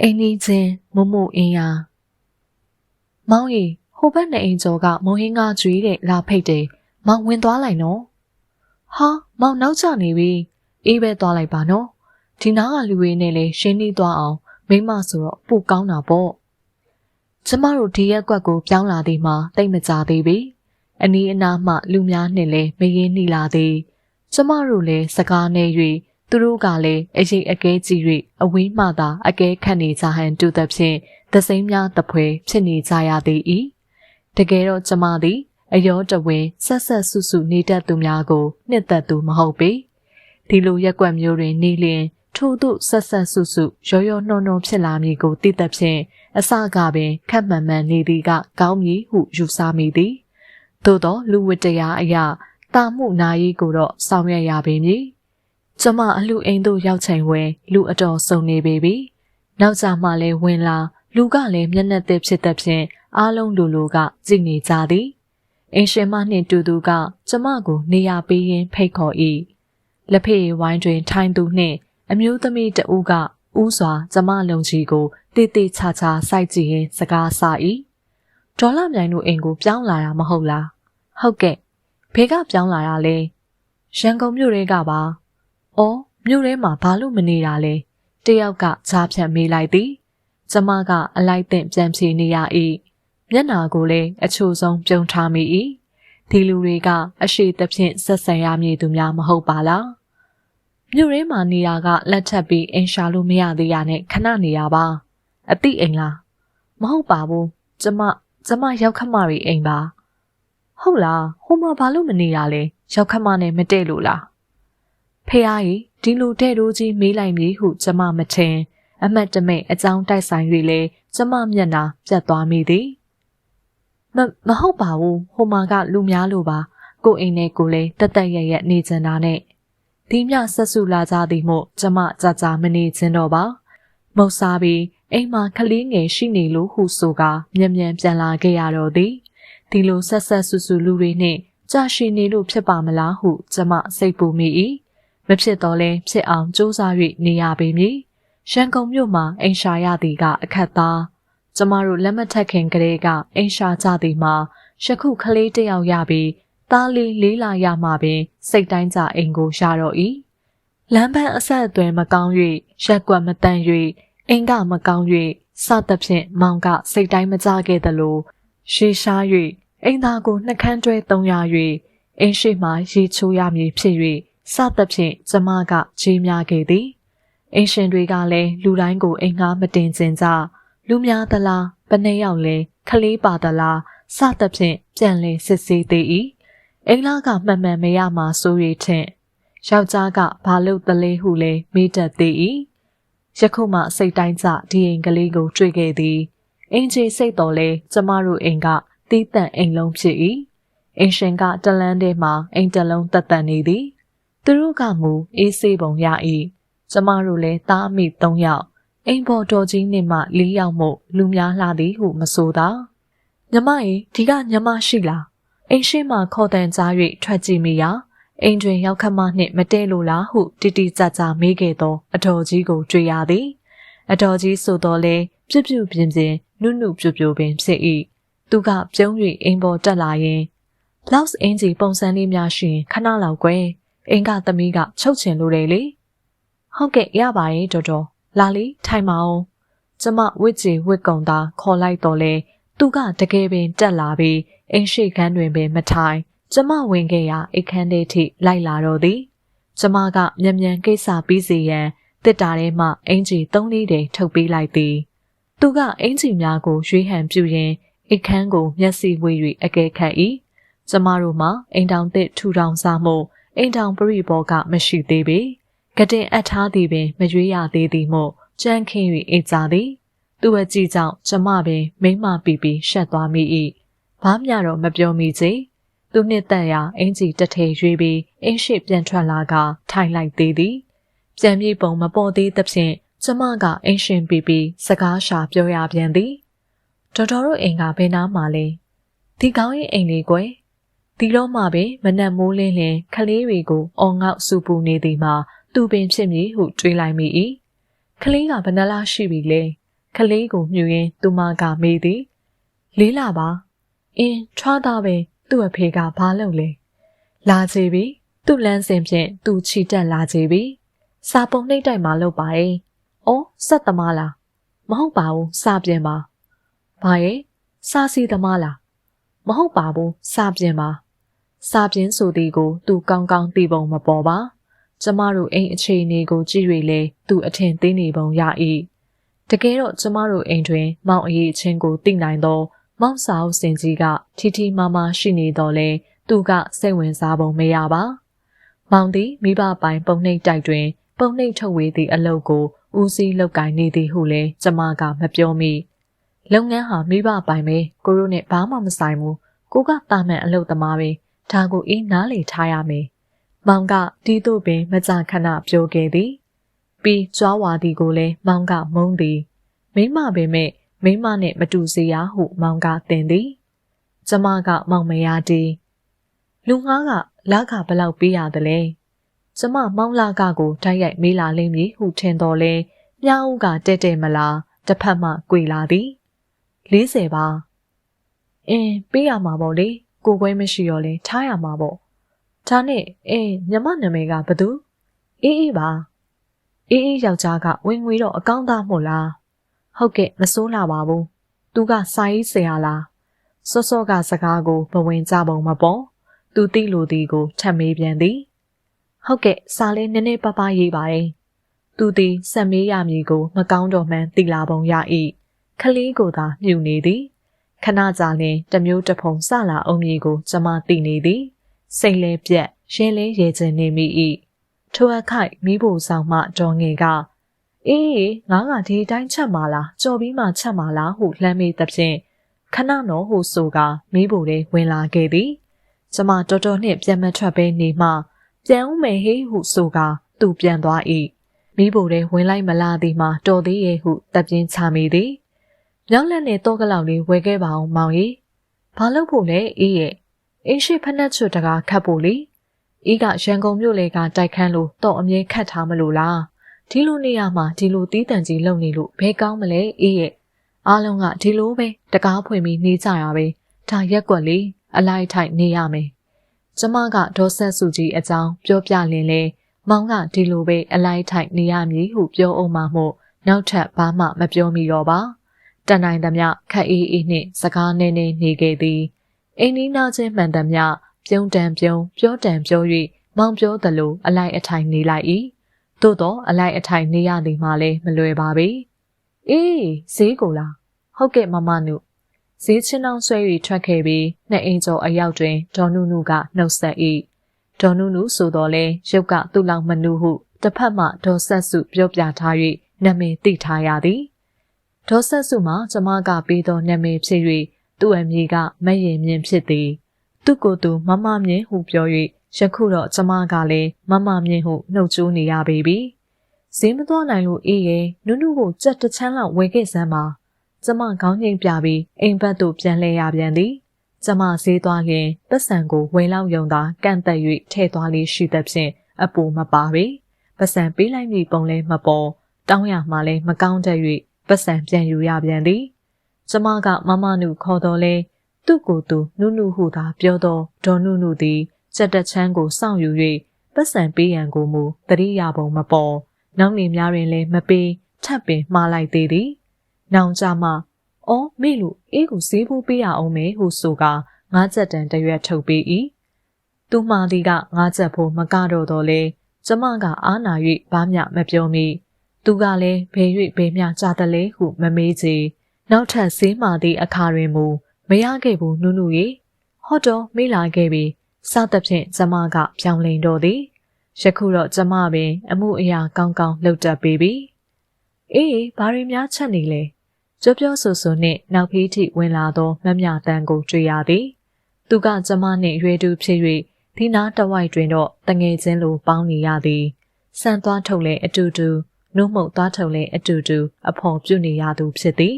အိမ်ကြီးချင်းမမို့အင်းရမောင်ကြီးဟိုဘက်နဲ့အိမ်ကျော်ကမုံဟင်းကားကျွေးတဲ့လာဖိတ်တယ်မောင်ဝင်သွားလိုက်နော်ဟာမောင်နောက်ကျနေပြီအေးပဲသွားလိုက်ပါနော်ဒီနားကလူတွေနဲ့လည်းရှင်းနေသွားအောင်မိမဆိုတော့ပိုကောင်းတာပေါ့ကျမတို့ဒီရက်ကွက်ကိုပြောင်းလာသည်မှာတိတ်မကြသေးပြီအနီးအနားမှလူများနှင့်လည်းမရင်းနှီလာသည်ကျမတို့လည်းစကားနဲ့၍ သူတို့ကလည်းအရေးအကဲကြီး၍အဝေးမှသာအကဲခတ်နေကြဟန်တူသဖြင့်သစိမ်းများတပွဲဖြစ်နေကြရသည်၏တကယ်တော့ကျမသည်အယောတဝင်းဆက်ဆက်ဆုစုနေတတ်သူများကိုနှစ်သက်သူမဟုတ်ပေဒီလိုရက်ွက်မျိုးတွင်နေလျင်ထို့သို့ဆက်ဆက်ဆုစုရောရောနှောနှောဖြစ်လာမည်ကိုသိသဖြင့်အစကပင်ခက်မှန်မှန်နေသည်ကကောင်းမည်ဟုယူဆမိသည်သို့သောလူဝတ္တရားအရာတာမှုနာရီကိုတော့ဆောင်ရွက်ရပေမည် ကျမအလူအိမ်သို့ရောက်ချိန်ဝဲလူအတော်စုံနေပေပြီနောက်ကြမှလည်းဝင်လာလူကလည်းမျက်နှာသစ်ဖြစ်တဲ့ဖြင့်အားလုံးလူလူကကြည်နေကြသည်အင်းရှင်မနှင့်တူသူကကျမကိုနေရာပေးရင်းဖိတ်ခေါ်၏လက်ဖေးဝိုင်းတွင်ထိုင်သူနှင့်အမျိုးသမီးတဦးကဥစွာကျမလုံကြီးကိုတေးသေးချာချာစိုက်ကြည့်ရင်းစကားဆ၏ဒေါ်လာမြိုင်တို့အိမ်ကိုပြောင်းလာတာမဟုတ်လားဟုတ်ကဲ့ဖေကပြောင်းလာတာလဲရန်ကုန်မြို့တွေကပါ။ အော်မြို့ထဲမှာဘာလို့မနေတာလဲ။တယောက်ကဈာဖြတ်မေးလိုက်သည်။ကျမကအလိုက်သင့်ပြန်ဖြေနေရ၏။မျက်နာကိုလည်းအချို့ဆုံးပြုံထားမိ၏။ဒီလူတွေကအရှိသဖြင့်ဆက်ဆံရမည်သူများမဟုတ်ပါလား။မြို့ထဲမှာနေတာကလက်ထပ်ပြီးအင်ရှာလို့မရသေးရနဲ့ခဏနေရပါ။အတိအိမ်လား။မဟုတ်ပါဘူး။ကျမကျမရောက်ခမရီအိမ်ပါ။ဟုတ်လားဟိုမှာဘာလို့မနေတာလဲရောက်ခမနဲ့မတည့်လို့လား ဖေအားကြီးဒီလိုတဲ့တိုးကြီးမေးလိုက်မည်ဟုကျမမထင်အမတ်တမဲ့အကြောင်းတိုက်ဆိုင်၍လေကျမမျက်နှာပြတ်သွားမိသည်မမဟုတ်ပါဘူးဟိုမှာကလူများလို့ပါကိုအိမ်နဲ့ကိုလည်းတက်တက်ရရနေကြတာနဲ့ဒီမြဆက်စုလာကြသည်မို့ကျမကြာကြာမနေခြင်းတော့ပါမုတ်စားပြီးအိမ်မှာကလေးငယ်ရှိနေလို့ဟုဆိုကမြန်မြန်ပြန်လာခဲ့ရတော့သည်ဒီလိုဆက်ဆက်ဆူဆူလူတွေနှင့်ကြာရှည်နေလို့ဖြစ်ပါမလားဟုကျမစိတ်ပူမိ၏ မဖြစ်တော့လဲဖြစ်အောင်စူးစမ်း၍နေရပေမည်ရန်ကုန်မြို့မှာအိမ်ရှာရသည်ကအခက်သားကျမတို့လက်မထက်ခင်ကလေးကအိမ်ရှာကြသည်မှာယခုကလေးတယောက်ရပြီးသားလေးလေးလာရမှပင်စိတ်တိုင်းကြအိမ်ကိုရတော့၏လမ်းပန်းအဆက်အသွယ်မကောင်း၍ရက်ကွက်မတန်၍အိမ်ကမကောင်း၍စသဖြင့်မောင်ကစိတ်တိုင်းမကြခဲ့သလိုရှေးရှား၍အိမ်သားကိုနှကန်းတွဲသုံးရ၍အိမ်ရှိမှရေချိုးရမည်ဖြစ်၍ စသဖြင့်ကျမကခြေများခဲ့သည်အိမ်ရှင်တွေကလည်းလူတိုင်းကိုအိမ်ငှားမတင်ကျင်ကြလူများသလားဘယ်နှယောက်လဲခလေးပါသလားစသဖြင့်ပြန်လည်စစ်ဆေးသေး၏အိမ်လာကမှန်မှန်မရမှာဆိုရထင်ယောက်ျားကဘာလို့တလဲဟုလဲမေးတတ်သေး၏ယခုမှစိတ်တိုင်းကျဒီအိမ်ကလေးကိုတွေ့ခဲ့သည်အင်ကြီးစိတ်တော်လဲကျမတို့အိမ်ကတီးတန့်အိမ်လုံးဖြစ်၏အင်ရှင်ကတလန်းထဲမှာအိမ်တလုံးတက်တန်နေသည် သူတို့ကမူအေးဆေးပုံရ၏ကျမတို့လည်းသားအမိ၃ယောက်အိမ်ပေါ်တော်ကြီးနှင့်မှ၄ယောက်မို့လူများလှသည်ဟုမဆိုသာညမရေဒီကညမရှိလားအိမ်ရှိမှခေါ်တန်ကြား၍ထွက်ကြည့်မိရာအိမ်တွင်ရောက်ခမနှင့်မတဲလို့လားဟုတိတိကျကျမေးခဲ့သော အတော်ကြီးကိုတွေ့ရသည် အတော်ကြီးဆိုတော့လေပြပြပြင်းပြင်းနုနုပြပြပင်ဖြစ်၏သူကပြုံး၍အိမ်ပေါ်တက်လာရင်လောက်အင်ဂျီပုံစံလေးများရှိရင်ခဏလောက်ကွယ် အင်ကသမီးကချုပ်ချင်လို့တယ်လေဟုတ်ကဲ့ရပါရဲ့တော်တော်လာလီထိုင်ပါအောင်ကျမဝစ်ကြီးဝစ်ကုံသာခေါ်လိုက်တော့လေသူကတကယ်ပင်တက်လာပြီးအိမ်ရှိခန်းတွင်ပင်မထိုင် ကျမဝင်ခဲ့ရာအိတ်ခမ်းထဲထိလိုက်လာတော့သည်ကျမကမြန်မြန်ကိစ္စပြီးစီရန်တစ်တာထဲမှအင်ဂျီသုံးလေးတည်းထုတ်ပေးလိုက်သည်သူကအင်ဂျီများကိုရွေးဟန်ပြုရင်းအိတ်ခမ်းကိုမျက်စိဝေး၍အကဲခတ်၏ကျမတို့မှာအိမ်တောင်သစ်ထူထောင်စားမှု အိမ်တောင်ပရိဘောကမရှိသေးပေကတင်အပ်ထားသည်ပင်မရွေးရသေးသည်မို့ကြမ်းခင်း၍အိတ်ကြသည်သူ့အကြည့်ကြောင့်ကျမပင်မိမပီပီရှက်သွားမိ၏ဘာမျှတော့မပြောမိချေသူနှစ်သက်ရာအင်ကြီးတထဲရွေးပြီးအင်းရှိပြန်ထွက်လာကထိုင်လိုက်သေးသည်ပြန်ပြေပုံမပေါ်သေးသဖြင့်ကျမကအင်းရှင်ပီပီစကားရှာပြောရပြန်သည်တော်တော်တို့အိမ်ကဘယ်နားမှာလဲဒီကောင်းရဲ့အိမ်လေးကွယ် ဒီတော့မှပင်မနက်မိုးလင်းလင်ခလေးတွေကိုအော်ငေါ့စူပူနေသည်မှာသူပင်ဖြစ်မည်ဟုတွေးလိုက်မိ၏ခလေးကဘယ်နှလားရှိပြီလဲခလေးကိုမြူရင်းသူမကမေးသည်လေးလာပါအင်းထွားသားပဲသူ့အဖေကဘာလုပ်လဲလာကြပြီသူ့လမ်းစဉ်ဖြင့်သူချီတက်လာကြပြီစာပုံနှိပ်တိုက်မှာလုပ်ပါရဲ့အော်ဆက်သမားလားမဟုတ်ပါဘူးစာပြင်ပါဘာရဲ့စာစီသမားလားမဟုတ်ပါဘူးစာပြင်ပါ စာပြင်းဆိုသည်ကို သူကောင်းကောင်းသိပုံမပေါ်ပါကျမတို့အိမ်အခြေအနေကိုကြည့်၍လေသူအထင်သေးနေပုံရ၏တကယ်တော့ကျမတို့အိမ်တွင် မောင်အရေးချင်းကိုသိနိုင်သော မောင်စာအုပ်စင်ကြီးကထီထီမာမာရှိနေတော့လေသူကစိတ်ဝင်စားပုံမရပါမောင်သည်မိဘပိုင်ပုံနှိပ်တိုက်တွင် ပုံနှိပ်ထုတ်ဝေသည့်အလုပ်ကိုဦးစီးလုပ်ကိုင်နေသည်ဟုလည်းကျမကမပြောမိလုပ်ငန်းဟာမိဘပိုင်ပဲကိုရိုနဲ့ဘာမှမဆိုင်ဘူးကိုကတာမန်အလုပ်သမားပဲ ဒါကိုအေးနားလေထားရမယ်။မောင်ကတီးတို့ပင်မကြခဏပြောခဲ့သည်။ပြီးကြွားဝါသည်ကိုလည်းမောင်ကမုန်းသည်။မိမပင်မဲ့မိမနဲ့မတူစေရဟုမောင်ကတင်သည်။ကျမကမောင်မရတီးလူငါးကလကဘလောက်ပေးရသလဲ။ကျမမောင်လာကကိုတိုက်ရိုက်မေးလာလိမ့်မည်ဟုထင်တော်လဲမြားဦးကတဲ့တဲ့မလားတစ်ဖက်မှကြွေလာသည်40ပါအင်းပေးရမှာပေါ့လေ ကိုပွဲမရှိရောလဲထားရမှာပေါ့ဒါနဲ့အေးညမနာမည်ကဘသူအေးအေးပါအေးအေးယောက်ျားကဝင်ငွေတော့အကောင်းသားမို့လားဟုတ်ကဲ့မစိုးလာပါဘူးသူကစာရေးဆရာလားစောစောကစကားကိုဘဝင်ကြပုံမပေါ်သူသိလို့ဒီကိုထပ်မေးပြန်သည်ဟုတ်ကဲ့စာလေးနည်းနည်းပပရေးပါတယ်သူသည်ဆက်မေးရမည်ကို မကောင်းတော့မှန်းသိလာပုံရ၏ခလေးကိုသာမြူနေသည် ခဏကြာလင်တမျိုးတဖုံစလာအောင်မြေကိုကျမသိနေသည်စိတ်လဲပြက်ရဲလဲရဲချင်နေမိ၏ထိုအခိုက်မိဖို့ဆောင်မှတော်ငယ်ကအေးငါကဒီတိုင်းချက်မှာလားကြော်ပြီးမှချက်မှာလားဟုလှမ်းမိသဖြင့်ခဏတော့ဟုဆိုကမိဖို့လေးဝင်လာခဲ့သည်ကျမတော်တော်နှင့်ပြန်မထွက်ဘဲနေမှပြန်ဦးမယ်ဟေးဟုဆိုကသူပြန်သွား၏မိဖို့လေးဝင်လိုက်မလာသည်မှာတော်သေးရဲ့ဟုတပ်ပြင်းချမိသည် မြောက်လက်နဲ့တော့ကလောက်လေးဝယ်ခဲ့ပါအောင်မောင်ကြီးဘာလုပ်ဖို့လဲအေးရဲ့အင်းရှိဖက်နှက်ချွတ်တကားခတ်ဖို့လေအေးကရန်ကုန်မြို့လေကတိုက်ခန်းလို့တော့အမြဲခတ်ထားမလို့လားဒီလိုနေရာမှာဒီလိုတီးတန်ကြီးလုံနေလို့ဘဲကောင်းမလဲအေးရဲ့အားလုံးကဒီလိုပဲတကားဖွင့်ပြီးနေကြရပဲဒါရက်ွက်လေအလိုက်ထိုက်နေရမယ်ကျမကဒေါ်ဆက်စုကြီးအကြောင်းပြောပြလင်လေမောင်ကဒီလိုပဲအလိုက်ထိုက်နေရမည်ဟုပြောအောင်မှမို့နောက်ထပ်ဘာမှမပြောမိတော့ပါ တန်နိုင်သမျှခက်အေးအေးနှင့်စကားနည်းနည်းနေခဲ့သည်အိမ်နီးနားချင်းမှန်သမျှပြုံးတန်ပြုံးပြောတန်ပြော၍မောင်ပြောသလိုအလိုက်အထိုင်နေလိုက်၏သို့တော့အလိုက်အထိုင်နေရသည်မှလည်းမလွယ်ပါပေအေးဈေးကိုလားဟုတ်ကဲ့မမနုဈေးချင်းအောင်ဆွဲ၍ထွက်ခဲ့ပြီးနှစ်အိမ်ကျော်အရောက်တွင်ဒေါ်နုနုကနှုတ်ဆက်၏ဒေါ်နုနုဆိုတော့လဲရုပ်ကသူ့လောက်မနုဟုတစ်ဖက်မှဒေါ်ဆက်စုပြောပြထား၍နာမည်သိထားရသည် ဒေါ်ဆက်စုမှာကျမကပေးသောနာမည်ဖြစ်၍သူ့အမည်ကမယင်မြင့်ဖြစ်သည်သူ့ကိုယ်သူမမမြင့်ဟုပြော၍ယခုတော့ကျမကလည်းမမမြင့်ဟုနှုတ်ချိုးနေရပေပြီဈေးမသွားနိုင်လို့အေးရဲ့နုနုကိုကြက်တချမ်းလောက်ဝယ်ခဲ့စမ်းပါကျမခေါင်းငိမ့်ပြပြီးအိမ်ဘက်သို့ပြန်လဲရပြန်သည်ကျမဈေးသွားရင်ပတ်စံကိုဝယ်လောက်ယုံသာကန့်သက်၍ထဲ့သွားလေးရှိသဖြင့်အပူမပါပေပတ်စံပေးလိုက်မိပုံလဲမပေါ်တောင်းရမှလည်းမကောင်းတတ်၍ ပတ်စံပြန်ယူရပြန်သည်ကျမကမမနုခေါ်တော်လဲသူ့ကိုယ်သူနုနုဟုသာပြောတော့ဒေါ်နုနုသည်စက်တချမ်းကိုစောင့်ယူ၍ပတ်စံပေးရန်ကိုမူတတိယပုံမပေါ်နောက်နေများတွင်လည်းမပေးထပ်ပင်မှားလိုက်သေးသည်နောင်ကြမှာအော်မေလူအေးကိုဈေးဖို့ပေးရအောင်မေဟုဆိုကငါးချက်တန်တရွက်ထုတ်ပေး၏သူမှားသည်ကငါးချက်ဖို့မကတော့တော့လေကျမကအားနာ၍ဘာမျှမပြောမိ သူကလည်းဘယ်၍ဘယ်မျှကြာတလဲဟုမမေးချေနောက်ထပ်ဈေးမာသည့်အခါတွင်မူမရခဲ့ဘူးနုနုရေဟော့တော့မေးလာခဲ့ပြီစသဖြင့်ကျမကပြောင်းလဲတော့သည်ယခုတော့ကျမပင်အမှုအရာကောင်းကောင်းလှုပ်တက်ပေပြီအေးဘာတွေများချက်နေလဲကြောပြောဆိုဆိုနှင့်နောက်ဖေးထိဝင်လာသောမမြတန်းကိုတွေ့ရသည်သူကကျမနှင့်ရွေတူဖြစ်၍ဒီနာတဝိုက်တွင်တော့တငယ်ချင်းလိုပေါင်းနေရသည်ဆန်သွားထုတ်လဲအတူတူ နှုတ်မှုတ်သွားထုံလဲအတူတူအဖော်ပြုနေရသူဖြစ်သည်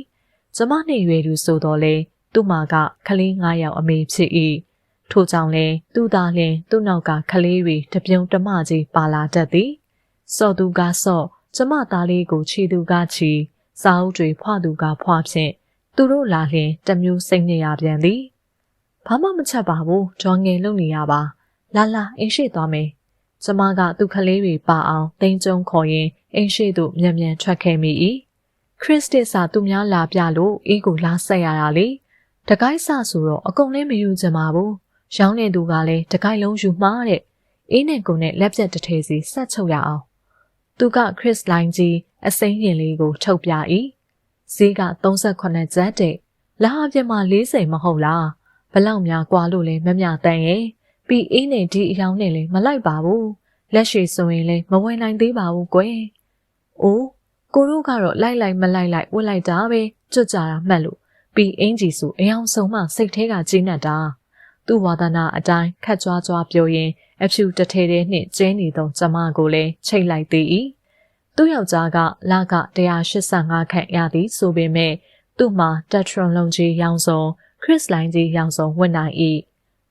ကျမနှင့်ရွေသူဆိုတော့လေသူ့မှာကကလေး9ယောက်အမေဖြစ်၏ထို့ကြောင့်လဲသူ့သားလင်သူ့နောက်ကကလေးတွေတပြုံတမကြီးပါလာတတ်သည်စော့သူကစော့ကျမသားလေးကိုခြေသူကခြေစစာအုပ်တွေဖွာသူကဖွာဖြင့်သူတို့လာလျင်တမျိုးစိတ်နေရပြန်သည်ဘာမှမချက်ပါဘူးဒေါ်ငယ်လုံနေရပါလာလာအင်းရှိသွားမယ်ကျမကသူ့ကလေးတွေပါအောင်တင်းကျုံခေါ်ရင် အင်းရှိသို့မြန်မြန်ထွက်ခဲ့မိ၏ခရစ်စတစ်စာသူများလာပြလို့အေးကိုလာဆက်ရတာလေတကိုက်ဆဆိုတော့အကုန်လည်းမယူချင်ပါဘူးရောင်းနေသူကလည်းတကိုက်လုံးယူမှားတဲ့အေးနဲ့ကုန်နဲ့လက်ပြက်တစ်ထည်စီဆက်ချုပ်ရအောင်သူကခရစ်လိုင်းကြီးအစိမ်းရင်လေးကိုထုတ်ပြ၏ဈေးက38ကျပ်တဲ့လာအပြစ်မှာ40မဟုတ်လားဘလောက်များกว่าလို့လဲမမြတန်ရဲ့ပြီးအေးနဲ့ဒီအယောင်နဲ့လဲမလိုက်ပါဘူးလက်ရှိဆိုရင်လဲမဝင်နိုင်သေးပါဘူးကွယ် အိုးကိုတို့ကတော့လိုက်လိုက်မလိုက်လိုက်ဝတ်လိုက်တာပဲကြွကြတာမှတ်လို့ပြီးအင်ဂျီစုအယောင်ဆုံးမှစိတ်ထဲကကြီးနှက်တာသူ့ဝါဒနာအတိုင်းခတ်ကြွားကြွားပြောရင်အဖြူတထဲထဲနှင့်ကျင်းနေသောကျမကိုလည်းချိတ်လိုက်သေး၏သူ့ယောက်ျားကလက185ခန့်ရသည်ဆိုပေမဲ့သူ့မှာတက်ထရွန်လုံးကြီးရောင်စုံခရစ်လိုင်းကြီးရောင်စုံဝင်နိုင်၏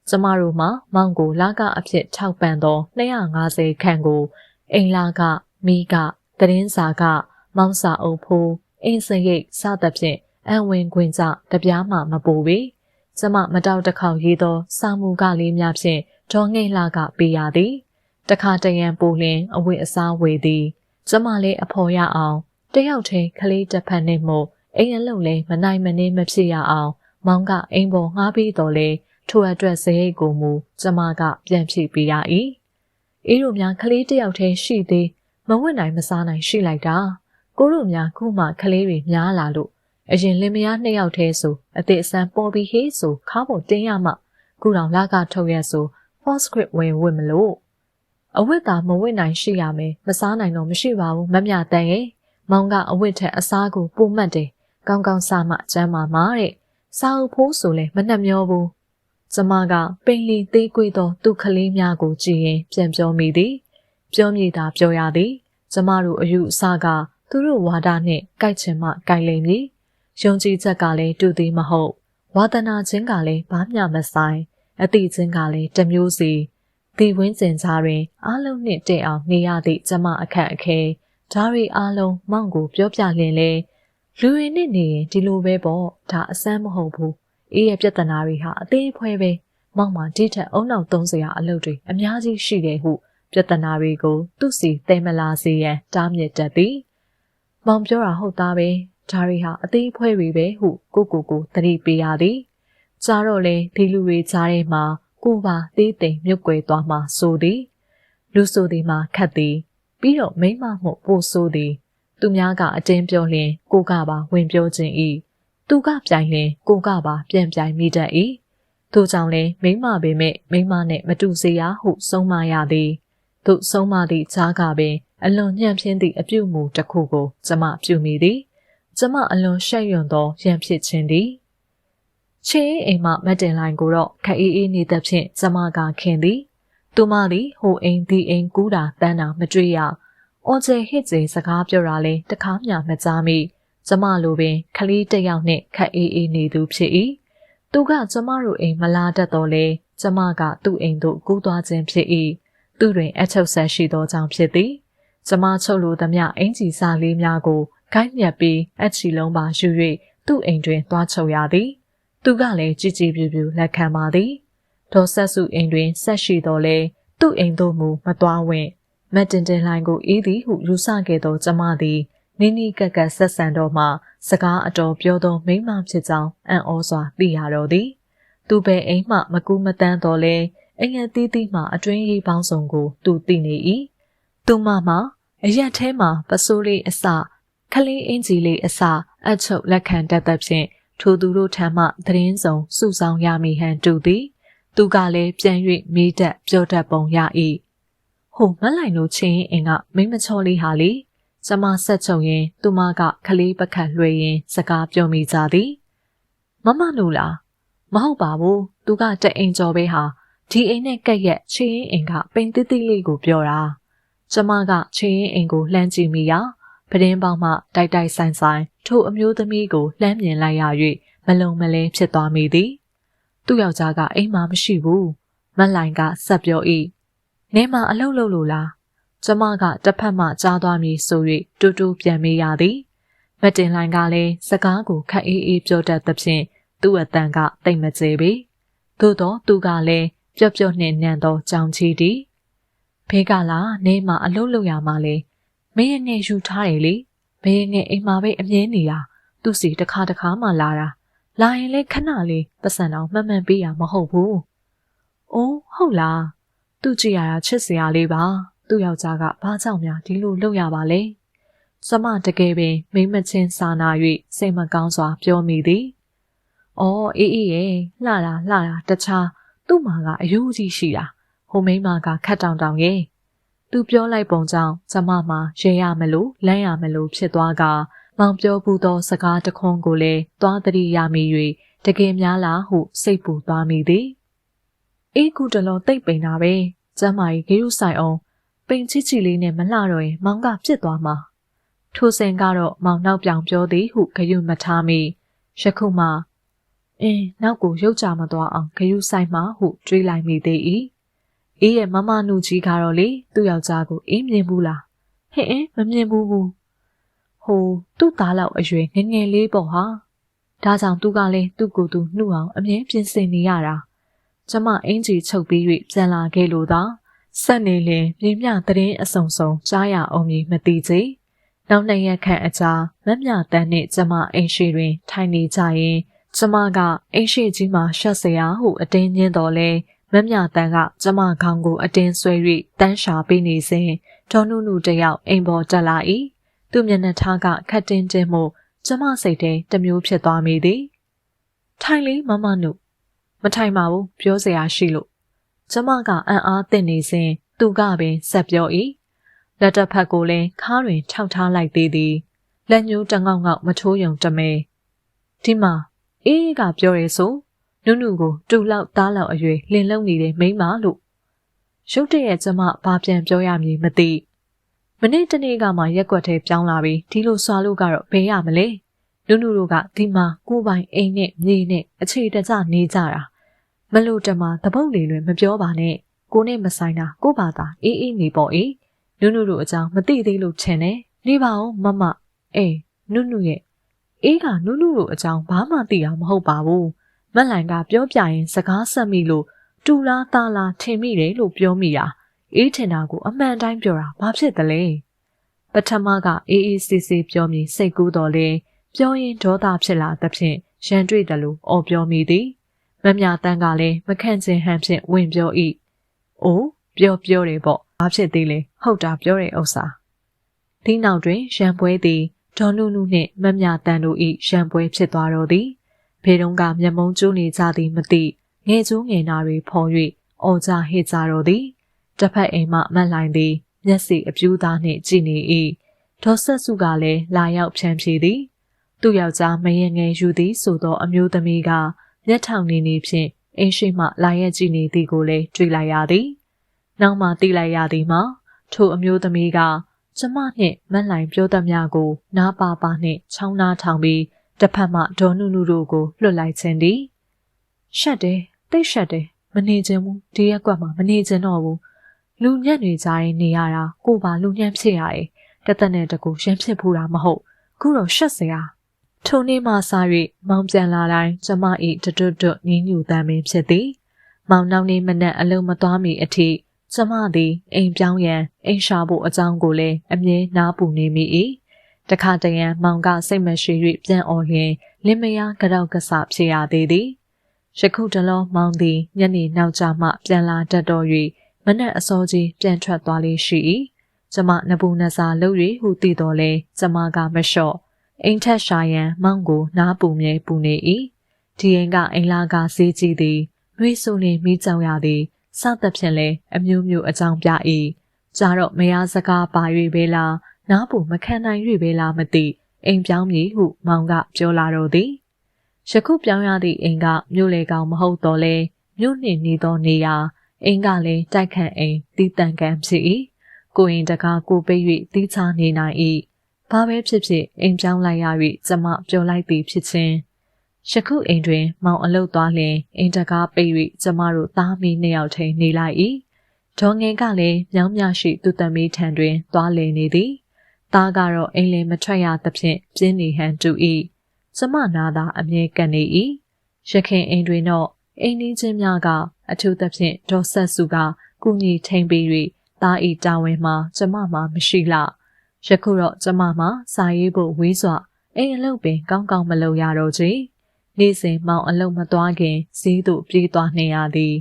ကျမတို့မှာမောင်ကိုလကအဖြစ်ထောက်ပံ့သော250ခန့်ကိုအိမ်လာကမိက သတင်းစာက မောင်စာအုပ်ဖိုးအင်းစရိတ်စသဖြင့်အံဝင်ခွင်ကြတပြားမှမပူပေကျမမတောက်တစ်ခေါက်ရေးသောစာမူကလေးများဖြင့်ဒေါ်ငိတ်လာကပေးရသည်တခါတရံပူလင်အဝတ်အစားဝေသည်ကျမလည်းအဖော်ရအောင်တယောက်တည်းကလေးတစ်ဖက်နဲ့မို့အိမ်အလုံးလည်းမနိုင်မနှင်းမဖြစ်ရအောင် မောင်ကအိမ်ပေါ်ငှားပြီးတော့လေထိုအတွက်စရိတ်ကိုမူကျမကပြန်ဖြည့်ပေးရ၏အေးတို့များကလေးတယောက်တည်းရှိသေး မဝတ်နိုင်မစားနိုင်ရှိလိုက်တာကိုတို့များခုမှကလေးတွေများလာလို့အရင်လင်မယားနှစ်ယောက်တည်းဆိုအသေးအစမ်းပေါ်ပြီးဟေးဆိုခါဖို့တင်းရမှခုတောင်လာကထုတ်ရဆို false script ဝင်ဝင်မလို့အဝတ်သာမဝတ်နိုင်ရှိရမယ်မစားနိုင်တော့မရှိပါဘူးမမြတန်ရဲ့မောင်ကအဝတ်ထက်အစားကိုပုံမှတ်တယ်ကောင်းကောင်းစားမှကျမ်းမာမှာတဲ့စားအုပ်ဖိုးဆိုလဲမနှက်မျောဘူးကျမကပိန်လီသေးကွေးသောသူ့ကလေးများကိုကြည့်ရင်ပြန်ပြောမိသည် ပြောမိတာပြောရသည်ကျမတို့အယူအဆကသူတို့ဝါဒနှင့်ကြိုက်ချင်မှကြိုက်လိမ့်မည်ယုံကြည်ချက်ကလည်းတူသည်မဟုတ်ဝါသနာခြင်းကလည်းဘာမျှမဆိုင်အတိခြင်းကလည်းတမျိုးစီဒီဝင်းကျင်ကြားတွင်အားလုံးနှင့်တည့်အောင်နေရသည့်ကျမအခက်အခဲဒါရီအားလုံးမောင်ကိုပြောပြလင်လေလူရင်းနဲ့နေရင်ဒီလိုပဲပေါ့ဒါအစမ်းမဟုတ်ဘူးအေးရဲ့ပြဿနာတွေဟာအသေးဖွဲပဲမောင်မှာဒီထက်အုံနောက်သုံးစရာအလုပ်တွေအများကြီးရှိတယ်ဟု ပြဿနာတွေကို သူ့စီသိမလာစေရန်တားမြစ်တတ်သည်မောင်ပြောတာဟုတ်သားပဲဒါတွေဟာအသေးဖွဲတွေပဲဟုကိုကိုကိုသတိပေးရသည်ကြားတော့လေဒီလူတွေကြားထဲမှာကိုပါသေးသိမ်မြုပ်ကွယ်သွားမှဆိုသည်လူဆိုသည်မှာခတ်သည်ပြီးတော့မိမမှုပို့ဆိုသည်သူများကအတင်းပြောလျင်ကိုကပါဝင်ပြောခြင်း၏သူကပြိုင်လျင်ကိုကပါပြန်ပြိုင်မိတတ်၏ထို့ကြောင့်လဲမိမပေမဲ့မိမနဲ့မတူစေရဟုဆုံးမရသည် သူဆုံးမသည့်ဈာကပင် အလွန်ညံ့ဖျင်းသည့်အပြုမူတစ်ခုကို ကျမပြုမိသည်ကျမအလွန်ရှက်ရွံ့သောရန်ဖြစ်ခြင်းသည်ချင်းအိမ်မှမတ်တင်လိုင်းကိုတော့ခအေးအေးနေသဖြင့်ကျမကခင်သည်သူမသည်ဟိုအိမ်ဒီအိမ်ကူးတာတန်းတာမတွေ့ရအော်ချေဟစ်စေစကားပြောတာလဲတခါမှမကြားမိကျမလိုပင်ခလေးတစ်ယောက်နှင့်ခက်အေးအေးနေသူဖြစ်၏သူကကျမတို့အိမ်မလာတတ်တော့လဲကျမကသူ့အိမ်သို့ကူးသွားခြင်းဖြစ်၏ သူတွင်အချုပ်ဆက်ရှိသောကြောင့်ဖြစ်သည်ကျမချုပ်လိုသမျှအင်ကြီးစားလေးများကိုခိုင်းမြက်ပြီးအချီလုံးပါယူ၍သူ့အိမ်တွင်သွားချုပ်ရသည်သူကလည်းကြည်ကြည်ပြူပြူလက်ခံပါသည်ဒေါ်ဆက်စုအိမ်တွင်ဆက်ရှိတော်လဲသူ့အိမ်သို့မူမသွားဝင်မတ်တင်တင်လိုင်းကိုအေးသည်ဟုယူဆခဲ့သောကျမသည်နိနီကက်ကက်ဆက်ဆံတော့မှစကားအတော်ပြောသောမိမဖြစ်ကြောင်းအံ့ဩစွာသိရတော့သည်သူပဲအိမ်မှမကူးမတန်းတော်လဲ အငယ်သေးသေးမှအတွင်းရေးပေါင်းစုံကို သူသိနေ၏သူမမှအရက်ထဲမှပစိုးလေးအစခလေးအင်ဂျီလေးအစအချုပ်လက်ခံတတ်သဖြင့်ထိုသူတို့ထံမှသတင်းစုံစုဆောင်ရမည်ဟန်တူသည်သူကလည်းပြန်၍မိတတ်ပြောတတ်ပုံရ၏ဟိုမလိုက်လို့ချင်းအင်ကမိမချောလေးဟာလေကျမဆက်ချုပ်ရင် သူမကခလေးပခတ်လွှဲရင် စကားပြောမိကြသည်မမနူလားမဟုတ်ပါဘူးသူကတအိမ်ကျော်ပဲဟာ ဒီအိမ်နဲ့ကက်ရက်ချင်းအင်ကပိန်တိတိလေးကိုပြောတာကျမကချင်းအင်ကိုလှမ်းကြည့်မိရာပဒင်းပေါင်းမှတိုက်တိုက်ဆိုင်ဆိုင်ထိုအမျိုးသမီးကိုလှမ်းမြင်လိုက်ရ၍မလုံမလဲဖြစ်သွားမိသည်သူ့ယောက်ျားကအိမ်မှာမရှိဘူးမလိုင်ကဆက်ပြော၏နေမှာအလုတ်လုတ်လို့လားကျမကတစ်ဖက်မှကြားသွားမည်ဆို၍တူတူပြန်မေးရသည်မတင်လိုင်းကလည်းစကားကိုခက်အေးအေးပြောတတ်သဖြင့်သူ့အတန်ကတိတ်မကျေပြီသို့တော့သူကလည်း ပျော့ပျော့နှင့်နံသောကြောင်ချီတီဖေးကလာနေမှာအလုတ်လောက်ရမှာလေမင်းရဲ့ငယ်ယူထားတယ်လေဘယ်ငယ်အိမ်မှာပဲအမြဲနေတာသူ့စီတစ်ခါတစ်ခါမှလာတာလာရင်လည်းခဏလေးပတ်စံအောင်မှတ်မှန်ပေးရမဟုတ်ဘူး။အိုးဟုတ်လား။သူ့ကြည့်ရတာချစ်စရာလေးပါ။သူ့ယောက်ျားကဘာကြောင့်များဒီလိုလုပ်ရပါလဲ။ကျမတကယ်ပင်မိမချင်းစာနာ၍စိတ်မကောင်းစွာပြောမိသည်။အော်အေးအေးရဲ့လှတာလှတာတခြား သူ့မှာကအယိုးကြီးရှိတာ။ဟိုမိမကခတ်တောင်တောင်ရဲ့။သူပြောလိုက်ပုံကြောင့်ကျမမှာရဲရမလို့လမ်းရမလို့ဖြစ်သွားကမောင်ပြောဘူးသောစကားတခွန်းကိုလည်းသွားတတိရမိ၍တကယ်များလားဟုစိတ်ပူသွားမိသည်အေးကူတလုံးတိတ်ပိန်တာပဲကျမ်းမာကြီးဂေရုဆိုင်အောင်ပိန်ချစ်ချီလေးနဲ့မလှတော့ရင်မောင်ကပြစ်သွားမှာထိုစဉ်ကတော့မောင်နောက်ပြောင်ပြောသည်ဟုဂယုမထားမိယခုမှ အင်းနောက်ကိုရုတ်ကြမသွားအောင်ဂယုဆိုင်မှဟုတွေးလိုက်မိသေး၏အေးရဲ့မမနုကြီးကတော့လေသူ့ယောက်ျားကိုအေးမြင်ဘူးလားဟဲ့အင်းမမြင်ဘူးဘူးဟိုသူ့သားလောက်အရွယ်ငငယ်လေးပေါ့ဟာဒါကြောင့်သူကလည်းသူ့ကိုယ်သူနှုတ်အောင်အမြဲပြင်ဆင်နေရတာကျမအင်ကြီးချုပ်ပြီး၍ပြန်လာခဲ့လို့သာဆက်နေလင်ပြင်းပြသတင်းအစုံစုံကြားရအောင်မည်မသိချေနောက်နှစ်ရက်ခန့်အကြာမမြတန်းနှင့်ကျမအိမ်ရှိတွင် ထိုင်နေကြရင် ကျမကအိမ်ရှိကြီးမှာရှက်စရာဟုအတင်းညင်းတော်လဲမမြတန်းကကျမခေါင်းကိုအတင်းဆွဲ၍တန်းရှာပေးနေစဉ်ဒေါ်နုနုတယောက်အိမ်ပေါ်တက်လာ၏သူ့မျက်နှာထားကခတ်တင်းတင်းမှုကျမစိတ်ထဲတမျိုးဖြစ်သွားမိသည်ထိုင်လေးမမနုမထိုင်ပါဘူးပြောစရာရှိလို့ကျမကအံ့အားသင့်နေစဉ်သူကပင်ဆက်ပြော၏လက်တစ်ဖက်ကိုလည်းခါးတွင်ထောက်ထားလိုက်သေးသည်လက်ညှိုးတငေါက်ငေါက်မထိုးယုံတမဲဒီမှာ အေးကပြောရဲဆိုနုနုကိုတူလောက်သားလောက်အရွယ်လင်လုံးနေတဲ့မိန်းမလို့ရုတ်တရက်ကျမဘာပြန်ပြောရမည်မသိမနေ့တနေ့ကမှရက်ွက်ထဲပြောင်းလာပြီးဒီလိုဆွာလို့ကတော့ဘယ်ရမလဲနုနုတို့ကဒီမှာကိုပိုင်အိမ်နဲ့မြေနဲ့အခြေတကျနေကြတာမလို့တမသပုတ်လေလွင်မပြောပါနဲ့ကိုနဲ့မဆိုင်တာကိုပါတာအေးအေးနေပေါ့အေးနုနုတို့အကြောင်းမသိသေးလို့ထင်တယ်နေပါဦးမမအေးနုနုရဲ့ အေးကနုနုတို့အကြောင်းဘာမှသိတာမဟုတ်ပါဘူးမက်လိုင်ကပြောပြရင်စကားဆက်မိလို့တူလားသားလားထင်မိတယ်လို့ပြောမိတာအေးထင်တာကိုအမှန်တိုင်းပြောတာဘာဖြစ်သလဲပထမကအေးအေးဆေးဆေးပြောမိစိတ်ကူးတော်လဲပြောရင်ဒေါသဖြစ်လာသဖြင့်ရန်တွေ့တယ်လို့အော်ပြောမိသည်မမြတန်းကလည်းမခန့်ချင်ဟန်ဖြင့်ဝင်ပြော၏အိုးပြောပြောတယ်ပေါ့ဘာဖြစ်သေးလဲဟုတ်တာပြောတဲ့ဥစ္စာဒီနောက်တွင်ရန်ပွဲသည် ဒေါ်နုနုနှင့်မမြတန်းတို့၏ရန်ပွဲဖြစ်သွားတော့သည်ဖေတုံးကမျက်မုံကျိုးနေကြသည်မသိငယ်ကျိုးငယ်နာတွေဖော်၍အော်ကြဟစ်ကြတော့သည်တစ်ဖက်အိမ်မှမတ်လိုက်သည် မျက်စိအပြူးသားနှင့်ကြည်နေ၏ဒေါ်ဆက်စုကလည်းလာရောက်ဖြန့်ဖြေသည် သူ့ယောက်ျားမယင်ငယ်ယူသည်ဆိုသောအမျိုးသမီးကမျက်ထောင်နေနေဖြင့်အင်းရှိမှလာရက်ကြည့်နေသည်ကိုလည်းတွေ့လိုက်ရသည်နောက်မှသိလိုက်ရသည်မှာထိုအမျိုးသမီးက ကျမနှင့်မက်လိုင်ပြောသမျှကို နားပါပါနှင့်ချောင်းနားထောင်ပြီးတစ်ဖက်မှဒေါ်နုနုတို့ကိုလွတ်လိုက်ခြင်းသည်ရှက်တယ်တိတ်ရှက်တယ်မနေခြင်းဘူးဒီရက်ကွက်မှာမနေခြင်းတော့ဘူးလူညံ့နေကြရင်နေရတာကိုပါလူညံ့ဖြစ်ရတယ်တသက်နဲ့တကူရှင်းဖြစ်ဖူးတာမဟုတ်ခုတော့ရှက်စရာထိုနေ့မှစ၍မောင်ပြန်လာတိုင်းကျမ၏တွတ်တွတ်ငင်းညူတမ်းပင်ဖြစ်သည်မောင်နောက်နေ့မနက်အလုံးမသွားမီအထိ ကျမသည်အိမ်ပြောင်းရန်အိမ်ရှာဖို့အကြောင်းကိုလည်းအမြဲနားပူနေမိ၏တခါတရံမောင်ကစိတ်မရှိ၍ပြန်អော်လျင်လင်မယားကြောက်ကဆဖြစ်ရသေးသည်ယခုတလုံးမောင်သည်ညနေနောက်ကျမှပြန်လာတတ်တော်၍မနက်အစောကြီးပြန်ထွက်သွားလေးရှိ၏ကျမနဘူးနစာလှုပ်၍ဟူတည်တော်လဲကျမကမလျှော့အိမ်ထက်ရှာရန်မောင်ကိုနားပူမြဲပူနေ၏ဒီအိမ်ကအိမ်လာကဈေးကြီးသည်နှွေးဆုနေမိကြောင်ရသည် စသဖြင့်လဲအမျိုးမျိုးအကြောင်းပြ၏ကြတော့မယားစကားပါ၍ပဲလားနားပူမခံနိုင်၍ပဲလားမသိအိမ်ပြောင်းမည်ဟုမောင်ကပြောလာတော့သည်ယခုပြောင်းရသည့်အိမ်ကမြို့လေကောင်မဟုတ်တော့လဲမြို့နှင့်နေသောနေရာအိမ်ကလည်းတိုက်ခန့်အိမ်တီးတန်ကန်ဖြစ်၏ကိုရင်တကားကိုပိတ်၍တီးချနေနိုင်၏ဘာပဲဖြစ်ဖြစ်အိမ်ပြောင်းလိုက်ရ၍ကျမပြောလိုက်သည်ဖြစ်ခြင်း ယခုအိမ်တွင် မောင်အလုတ်သွားလျင်အိမ်တကားပိတ်၍ကျမတို့သားမီးနှစ်ယောက်ထိန်နေလိုက်၏ဒေါငယ်ကလည်းမြောင်းမြရှိသူ့တမီးထံတွင်သွားလည်နေသည်သားကတော့အိမ်လင်မထွက်ရသဖြင့်ပြင်းနေဟန်တူ၏ကျမနာသာအမြဲကပ်နေ၏ရခင်အိမ်တွင်တော့အိမ်နီးချင်းများကအထူးသဖြင့်ဒေါ်ဆက်စုကကုညီထိန်ပြီး၍သားဤတာဝန်မှာကျမမှာမရှိလားယခုတော့ကျမမှာစာရေးဖို့ဝေးစွာအိမ်အလုပ်ပင်ကောင်းကောင်းမလုပ်ရတော့ချေ နေ့စဉ်မောင်အလုပ်မသွားခင်ဈေးသို့ပြေးသွားနေရသည်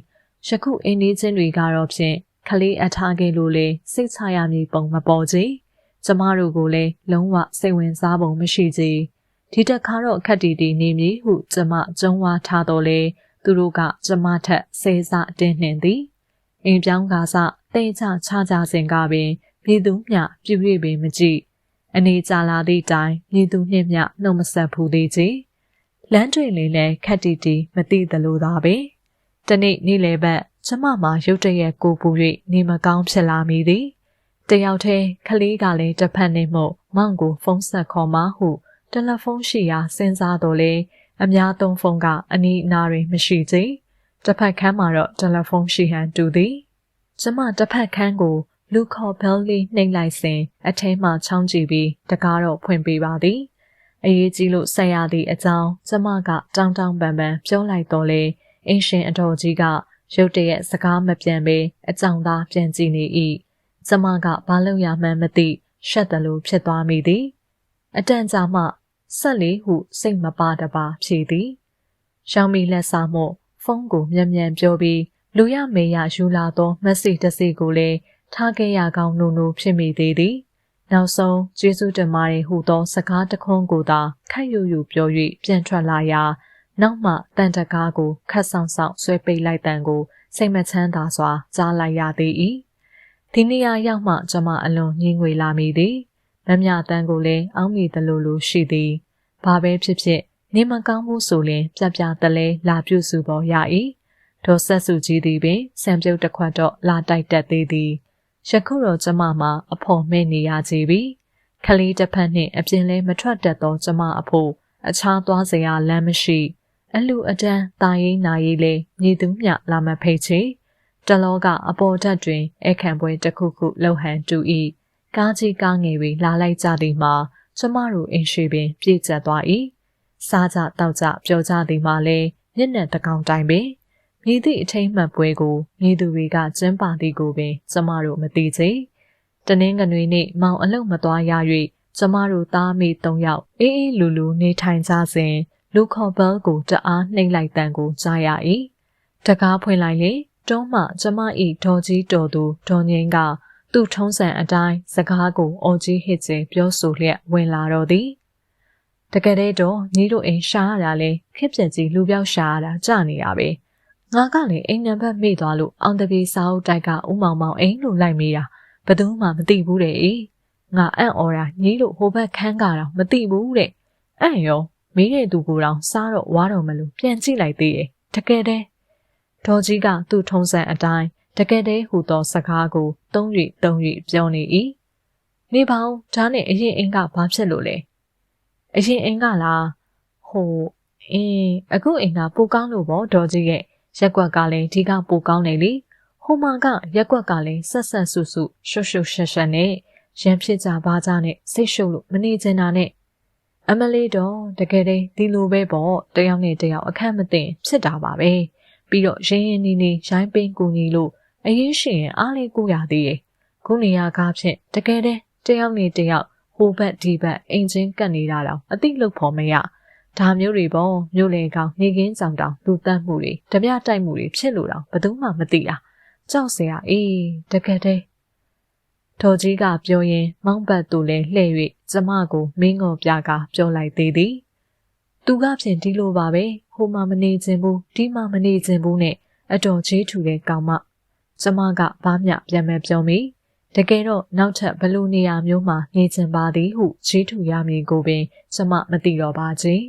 ယခုအိမ်နီးချင်းတွေကတော့ဖြင့်ခလေးအထားခဲ့လို့လေစိတ်ချရမည်ပုံမပေါ်ချေကျမတို့ကိုလည်းလုံးဝစိတ်ဝင်စားပုံမရှိချေဒီတက်ခါတော့အခက်တီတီနေမည်ဟုကျမကြုံဝါထားတော့လေသူတို့ကကျမထက်ဆဲစားတင်းနှင်သည်အိမ်ပြောင်းကားစတိတ်ချချကြစဉ်ကပင်ပြည်သူမျှပြည့်ပြည့်ပင်မကြည့်အနေကြလာသည့်တိုင်ပြည်သူနှင့်မျှနှုတ်မဆက်ဘူးသေးချေ လမ်းတွင်လေးလဲခက်တီတီမသိသလိုသာပဲတနေ့နေ့လေဘက်ကျမမှာရုတ်တရက်ကိုပူ၍နေမကောင်းဖြစ်လာမိသည်တယောက်တည်းခလေးကလည်းတစ်ဖက်နေမှုမောင်ကိုဖုန်းဆက်ခေါ်မှဟုတယ်လီဖုန်းရှိရာစဉ်းစားတော့လေအများသုံးဖုန်းကအနီးအနားတွင်မရှိသေးတစ်ဖက်ခန်းမှာတော့တယ်လီဖုန်းရှိဟန်တူသည်ကျမတစ်ဖက်ခန်းကိုလူခေါ်ဘဲလ်လေးနှိမ့်လိုက်စဉ်အထဲမှချောင်းကြည့်ပြီးတကားတော့ဖွင့်ပေးပါသည် အရေးကြီးလို့ဆက်ရသည့်အကြောင်းကျမကတောင်းတောင်းပန်ပန်ပြောလိုက်တော့လေအင်းရှင်အတော်ကြီးကရုတ်တရက်စကားမပြန်ပေအကြောင်းသားပြန်ကြည့်နေ၏ကျမကဘာလို့ရမှန်းမသိရှက်တယ်လို့ဖြစ်သွားမိသည်အတန်ကြာမှဆက်လေဟုစိတ်မပါတပါဖြေသည်ရှောင်းမီလက်စားမှုဖုန်းကိုမြန်မြန်ပြောပြီးလူရမေရယူလာသောမက်ဆေ့တစ်စီကိုလည်းထားခဲ့ရကောင်းနိုးနိုးဖြစ်မိသေးသည် နောက်ဆုံးကျေးဇူးတင်ပါတယ်ဟုသော စကားတခွန်းကိုသာခက်ယူယူပြော၍ပြန်ထွက်လာရာနောက်မှတန်တကားကိုခတ်ဆောင်ဆောင်ဆွဲပိတ်လိုက်တန်ကိုစိတ်မချမ်းသာစွာကြားလိုက်ရသေး၏ဒီနေရာရောက်မှကျွန်မအလွန်ညင်ငွေလာမိသည်မမြတန်းကိုလည်းအောင်းမိသလိုလိုရှိသည်ဘာပဲဖြစ်ဖြစ်နေမကောင်းမှုဆိုရင်ပြပြတလဲလာပြုစုပေါ်ရ၏ဒေါ်ဆက်စုကြီးသည်ပင်စံပြုတ်တစ်ခွက်တော့လာတိုက်တက်သေးသည် ယခုတော့ကျမမှာအဖို့မဲ့နေရကြပြီခလေးတစ်ဖက်နှင့်အပြင်လဲမထွက်တတ်သောကျမအဖို့အခြားသွားစရာလမ်းမရှိအလူအတန်းတာရင်နာရီလေညီသူမျှလာမဖိတ်ချေတလောကအပေါ်ဓာတ်တွင်အခန့်ပွဲတစ်ခုခုလှုပ်ဟန်တူ၏ကားကြီးကားငယ်တွေလာလိုက်ကြသည်မှာကျမတို့အင်းရှိပင်ပြည့်ကျက်သွား၏စားကြတောက်ကြပျော်ကြသည်မှာလဲမျက်နှာတကောင်တိုင်ပင် မြည်သည့်အထိမ်းမှတ်ပွဲကိုမြည်သူတွေကကျင်းပသည်ကိုပင် ကျမတို့မသိချေတနင်္ဂနွေနေ့မောင်အလုတ်မသွားရ၍ကျမတို့သားမိ၃ယောက်အေးအေးလူလူနေထိုင်ကြစဉ်လူခေါ်ဘဲလ်ကိုတအားနှိမ့်လိုက်တန်ကိုကြားရ၏တကားဖွင့်လိုက်လေတုံးမှကျမ၏ဒေါ်ကြီးတော်သူဒေါ်ငင်းကသူ့ထုံးစံအတိုင်းစကားကိုအော်ကြီးဟစ်ကျပြောဆိုလျက်ဝင်လာတော့သည်တကယ်တော့ညီတို့အိမ်ရှားရတာလဲခက်ပြက်ကြီးလူပြောက်ရှားရတာကြနေရပဲ ငါကလည်းအိမ်နံပါတ်မေ့သွားလို့အောင်တပြေစာအုပ်တိုက်ကဥမောင်မောင်အိမ်လို့လိုက်မေးတာဘယ်သူမှမသိဘူးတဲ့အေးငါအံ့ဩတာညီလို့ဟိုဘက်ခန်းကတော့မသိဘူးတဲ့အံ့ရောမေးတဲ့သူကိုတောင်စားတော့ဝါတော့မလို့ပြန်ကြည့်လိုက်သေးတယ်တကယ်တည်းဒေါ်ကြီးကသူ့ထုံးစံအတိုင်းတကယ်တည်းဟူသောစကားကိုသုံး၍သုံး၍ပြောနေ၏နေပေါင်းဒါနဲ့အရင်အင်းကဘာဖြစ်လို့လဲအရင်အင်းကလားဟိုအင်းအခုအိမ်ကပိုကောင်းလို့ပေါ့ဒေါ်ကြီးရဲ့ ရက်ကွက်ကလည်းဒီကပိုကောင်းနေလေဟိုမှာကရက်ကွက်ကလည်းဆက်ဆက်ဆူဆူရှုပ်ရှုပ်ရှက်ရှက်နဲ့ရန်ဖြစ်ကြပါကြနဲ့စိတ်ရှုပ်လို့မနေချင်တာနဲ့အမလေးတော့တကယ်တည်းဒီလိုပဲပေါ့တယောက်နဲ့တယောက်အခက်မသိဖြစ်တာပါပဲပြီးတော့ရင်းရင်းနေနေရိုင်းပင်းကူညီလို့အရင်ရှိရင်အားလေးကိုရသေးတယ်ခုနေရကားဖြင့်တကယ်တည်းတယောက်နဲ့တယောက်ဟိုဘက်ဒီဘက်အိမ်ချင်းကပ်နေတာတော့အသိလို့ဖို့မရ ဒါမျိုးတွေပေါ့မျိုးလေကောင်နေကင်းကြောင်တောင်လူတတ်မှုတွေတပြတိုက်မှုတွေဖြစ်လို့တော့ဘယ်သူမှမသိတာကြောက်စရာအေးတကယ်တည်းတော်ကြီးကပြောရင် မောင်းပတ်သူလည်းလှည့်၍ကျမကိုမင်းငေါ်ပြကပြောလိုက်သေးသည်သူကဖြင့်ဒီလိုပါပဲဟိုမှမနေခြင်းဘူးဒီမှမနေခြင်းဘူးနဲ့အတော်ချေးထူတဲ့ကောင်မကျမကဘာမျှပြန်မပြောမိတကယ်တော့နောက်ထပ်ဘလို့နေရာမျိုးမှာနေခြင်းပါသည်ဟုချေးထူရမည်ကိုပင်ကျမမသိတော့ပါချင်း